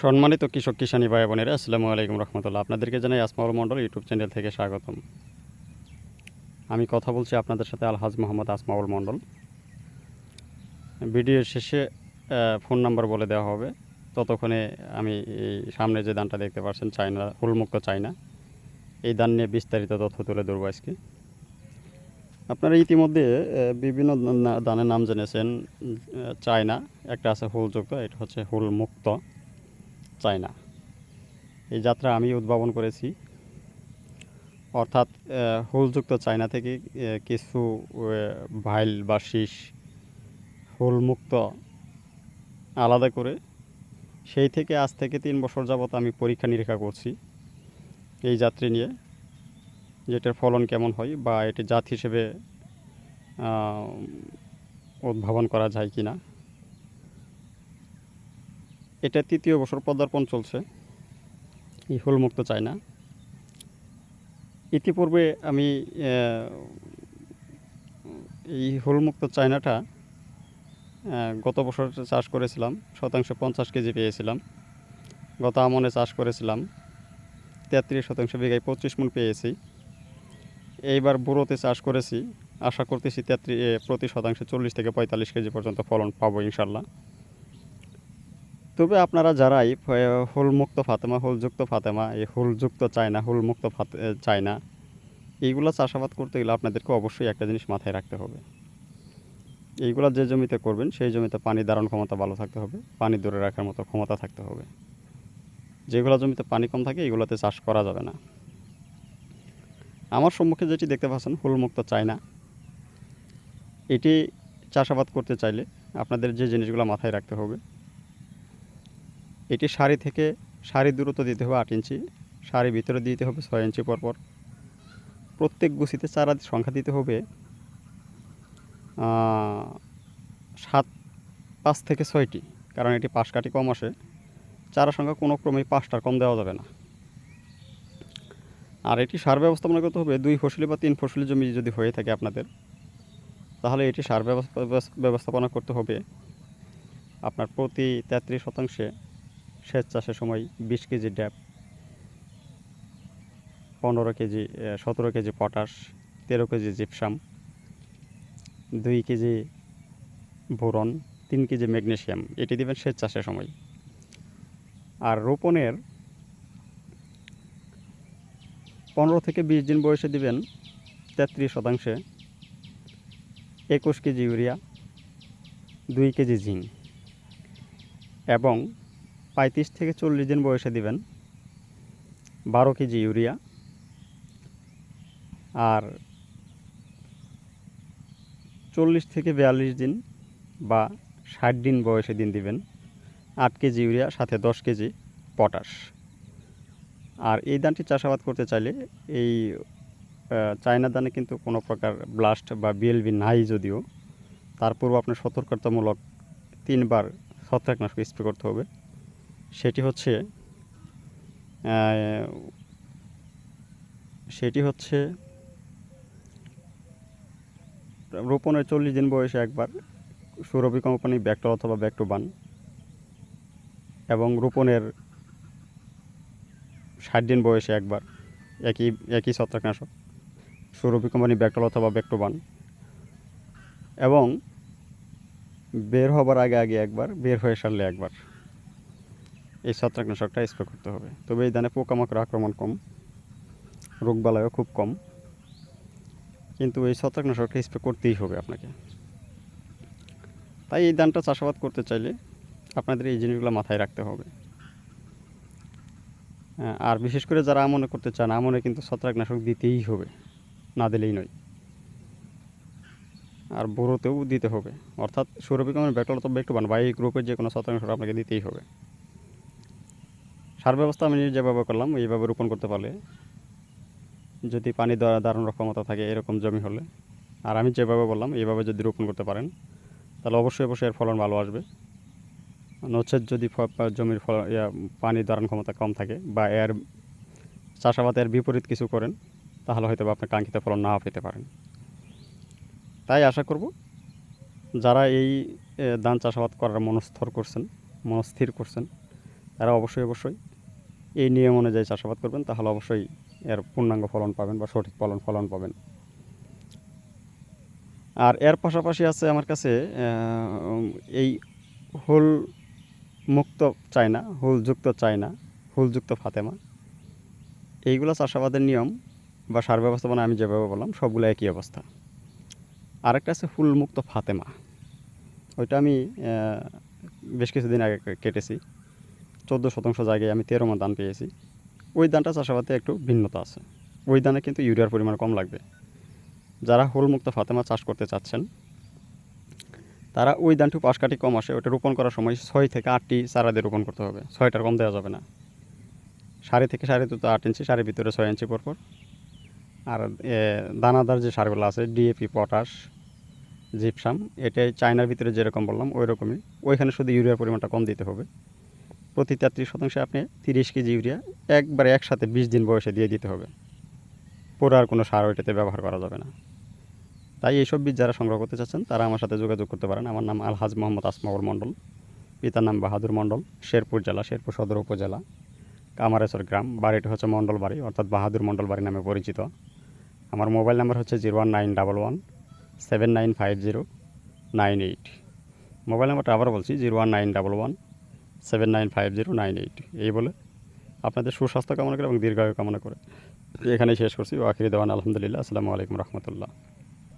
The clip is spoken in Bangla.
সম্মানিত কৃষক কিষানী ভাই বোনেরা আসসালামু আলাইকুম রহমতুল্লাহ। আপনাদেরকে জানাই আসমাউল মণ্ডল ইউটিউব চ্যানেল থেকে স্বাগতম। আমি কথা বলছি আপনাদের সাথে আলহাজ মোহাম্মদ আসমাউল মণ্ডল। ভিডিওর শেষে ফোন নাম্বার বলে দেওয়া হবে। ততক্ষণে আমি এই সামনে যে দানটা দেখতে পাচ্ছেন, চায়না, হুলমুক্ত চায়না। এই দান নিয়ে বিস্তারিত তথ্য তুলে ধরবো আজকে। আপনারা ইতিমধ্যে বিভিন্ন দানের নাম জেনেছেন চায়না। একটা আছে হুলযুক্ত, এটা হচ্ছে হুল মুক্ত চায়না এই যাত্রা আমি উদ্ভাবন করেছি। অর্থাৎ হুলযুক্ত চায়না থেকে কিছু ভাইল বা শীষ হুলমুক্ত আলাদা করে সেই থেকে আজ থেকে তিন বছর যাবত আমি পরীক্ষা নিরীক্ষা করছি এই যাত্রী নিয়ে, যেটার ফলন কেমন হয় বা এটি জাত হিসেবে উদ্ভাবন করা যায় কি না এটা তৃতীয় বছর পদার্পণ চলছে। এই হুলমুক্ত চায়না। ইতিপূর্বে আমি এই হুলমুক্ত চায়নাটা গত বছর চাষ করেছিলাম। শতাংশ পঞ্চাশ কেজি পেয়েছিলাম। গত আমনে চাষ করেছিলাম। তেত্রিশ শতাংশ বিঘায় পঁচিশ মন পেয়েছি। এইবার বুড়োতে চাষ করেছি। আশা করতেছি তেত্রিশ প্রতি শতাংশে চল্লিশ থেকে পঁয়তাল্লিশ কেজি পর্যন্ত ফলন পাবো ইনশাল্লাহ। তবে আপনারা যারাই হুলমুক্ত ফাতেমা, হুলযুক্ত ফাতেমা, এই হুলযুক্ত চায়না, হুলমুক্ত ফাতে চায়না, এইগুলো চাষাবাদ করতে গেলে আপনাদেরকে অবশ্যই একটা জিনিস মাথায় রাখতে হবে। এইগুলো যে জমিতে করবেন, সেই জমিতে পানি ধারণ ক্ষমতা ভালো থাকতে হবে, পানি ধরে রাখার মতো ক্ষমতা থাকতে হবে। যেগুলো জমিতে পানি কম থাকে এগুলোতে চাষ করা যাবে না। আমার সম্মুখে যেটি দেখতে পাচ্ছেন, হুলমুক্ত চায়না, এটি চাষাবাদ করতে চাইলে আপনাদের যে জিনিসগুলো মাথায় রাখতে হবে এটি সারি থেকে সারি দূরত্ব দিতে হবে আট ইঞ্চি, সারি ভিতরে দিতে হবে ছয় ইঞ্চি পরপর। প্রত্যেক গুছিতে চারা সংখ্যা দিতে হবে সাত, পাঁচ থেকে ছয়টি, কারণ এটি পাশ কাটি কম আসে। চারা সংখ্যা কোনো ক্রমেই পাঁচটার কম দেওয়া যাবে না। আর এটি সার ব্যবস্থাপনা করতে হবে, দুই ফসলি বা তিন ফসলি জমি যদি হয়ে থাকে আপনাদের, তাহলে এটি সার ব্যবস্থা- ব্যবস্থাপনা করতে হবে। আপনার প্রতি তেত্রিশ শতাংশে সেচ চাষের সময় বিশ কেজি ড্যাপ পনেরো কেজি সতেরো কেজি পটাশ, তেরো কেজি জিপসাম, দুই কেজি বোরন, তিন কেজি ম্যাগনেশিয়াম এটি দেবেন সেচ চাষের সময়। আর রোপণের পনেরো থেকে বিশ দিন বয়সে দিবেন তেত্রিশ শতাংশে একুশ কেজি ইউরিয়া, দুই কেজি জিঙ্ক এবং পঁয়ত্রিশ থেকে চল্লিশ দিন বয়সে দিবেন। বারো কেজি ইউরিয়া। আর চল্লিশ থেকে বিয়াল্লিশ দিন বা ষাট দিন বয়সে দিন দিবেন। আট কেজি ইউরিয়া, সাথে দশ কেজি পটাশ। আর এই ধানটি চাষাবাদ করতে চাইলে এই চায়না ধানে কিন্তু কোনো প্রকার ব্লাস্ট বা বিএলবি নাই যদিও। তারপরও আপনার সতর্কতামূলক তিনবার ছত্রাকনাশক স্প্রে করতে হবে। সেটি হচ্ছে সেটি হচ্ছে রোপণের চল্লিশ দিন বয়সে একবার সুরভি কোম্পানি ব্যাকটো অথবা ব্যাকটো বান এবং রোপণের ষাট দিন বয়সে একবার একই একই ছত্রাকনাশক সুরভি কোম্পানি ব্যাকটল অথবা ব্যাকটোবান এবং বের হবার আগে আগে একবার, বের হয়ে সারলে একবার। এই ছত্রাকনাশকটা স্প্রে করতে হবে। তবে এই ধানে পোকামাকড় আক্রমণ কম রোগবালাইও খুব কম। কিন্তু এই ছত্রাকনাশকটা স্প্রে করতেই হবে আপনাকে। তাই এই ধানটা চাষাবাদ করতে চাইলে আপনাদের এই জিনিসগুলো মাথায় রাখতে হবে। হ্যাঁ, আর বিশেষ করে যারা আমনে করতে চান আমনে কিন্তু ছত্রাকনাশক দিতেই হবে না দিলেই নয়। আর বড়োতেও দিতে হবে। অর্থাৎ সৌরবিকমের ব্যাকল তো একটু বান বা এই গ্রুপের যে কোনো ছত্রাকনাশক আপনাকে দিতেই হবে। সার ব্যবস্থা আমি যেভাবে করলাম, এইভাবে রোপণ করতে পারলে যদি পানি দেওয়া দারুণ ক্ষমতা থাকে, এরকম জমি হলে। আর আমি যেভাবে বললাম, এইভাবে যদি রোপণ করতে পারেন, তাহলে অবশ্যই অবশ্যই এর ফলন ভালো আসবে। নচেত যদি জমির ফল পানি ধারণ ক্ষমতা কম থাকে বা এর চাষাবাদের বিপরীত কিছু করেন, তাহলে হয়তো আপনি কাঙ্ক্ষিত ফলন না পেতে পারেন। তাই আশা করব, যারা এই ধান চাষাবাদ করার মনস্থর করছেন, মনস্থির করছেন, তারা অবশ্যই অবশ্যই এই নিয়ম অনুযায়ী চাষাবাদ করবেন, তাহলে অবশ্যই এর পূর্ণাঙ্গ ফলন পাবেন বা সঠিক ফলন ফলন পাবেন। আর এর পাশাপাশি আছে আমার কাছে এই হুল মুক্ত চায়না, হুলযুক্ত চায়না, হুলযুক্ত ফাতেমা। এইগুলো চাষাবাদের নিয়ম বা সার ব্যবস্থাপনা আমি যেভাবে বললাম, সবগুলো একই অবস্থা। আরেকটা আছে হুলমুক্ত ফাতেমা। ওইটা আমি বেশ কিছুদিন আগে কেটেছি। চোদ্দ শতাংশ জায়গায় আমি তেরো মন ধান পেয়েছি। ওই ধানটা চাষাবাদে একটু ভিন্নতা আছে। ওই ধানে কিন্তু ইউরিয়ার পরিমাণ কম লাগবে। যারা হুলমুক্ত ফাতেমা চাষ করতে চাচ্ছেন, তারা ওই ধানটু পাশ কাটি কম আসে, ওটা রোপণ করার সময় ছয় থেকে আটটি চারা দিয়ে রোপণ করতে হবে। ছয়টার কম দেওয়া যাবে না। সাড়ে থেকে সাড়ে দুটো আট ইঞ্চি, সাড়ে ভিতরে ছয় ইঞ্চি পরপর। আর দানাদার যে সারগুলো আছে, ডিএপি, পটাশ, জিপসাম, এটাই চায়নার ভিতরে যেরকম বললাম ওই রকমই ওইখানে শুধু ইউরিয়ার পরিমাণটা কম দিতে হবে। প্রতি তেত্রিশ শতাংশে আপনি তিরিশ কেজি ইউরিয়া একবারে একসাথে বিশ দিন বয়সে দিয়ে দিতে হবে। পুরো আর কোনো সার ওইটাতে ব্যবহার করা যাবে না। তাই এইসব বীজ যারা সংগ্রহ করতে চাচ্ছেন, তারা আমার সাথে যোগাযোগ করতে পারেন। আমার নাম আলহাজ মোহাম্মদ আসমাউল মণ্ডল। পিতার নাম বাহাদুর মণ্ডল। শেরপুর জেলা, শেরপুর সদর উপজেলা। কামারেশ্বর গ্রাম। বাড়িটা হচ্ছে মণ্ডল বাড়ি, অর্থাৎ বাহাদুর মণ্ডল বাড়ি নামে পরিচিত। আমার মোবাইল নাম্বার হচ্ছে zero one nine double one seven nine five zero nine eight. Mobile নাম্বারটা আবার বলছি, zero one nine double one seven nine five zero nine eight এই বলে আপনাদের সুস্বাস্থ্য কামনা করে এবং দীর্ঘায়ু কামনা করে এখানেই শেষ করছি। ওয়াকিরি দেওয়ান আলহামদুলিল্লাহ। আসসালামু আলাইকুম রহমতুল্লাহ।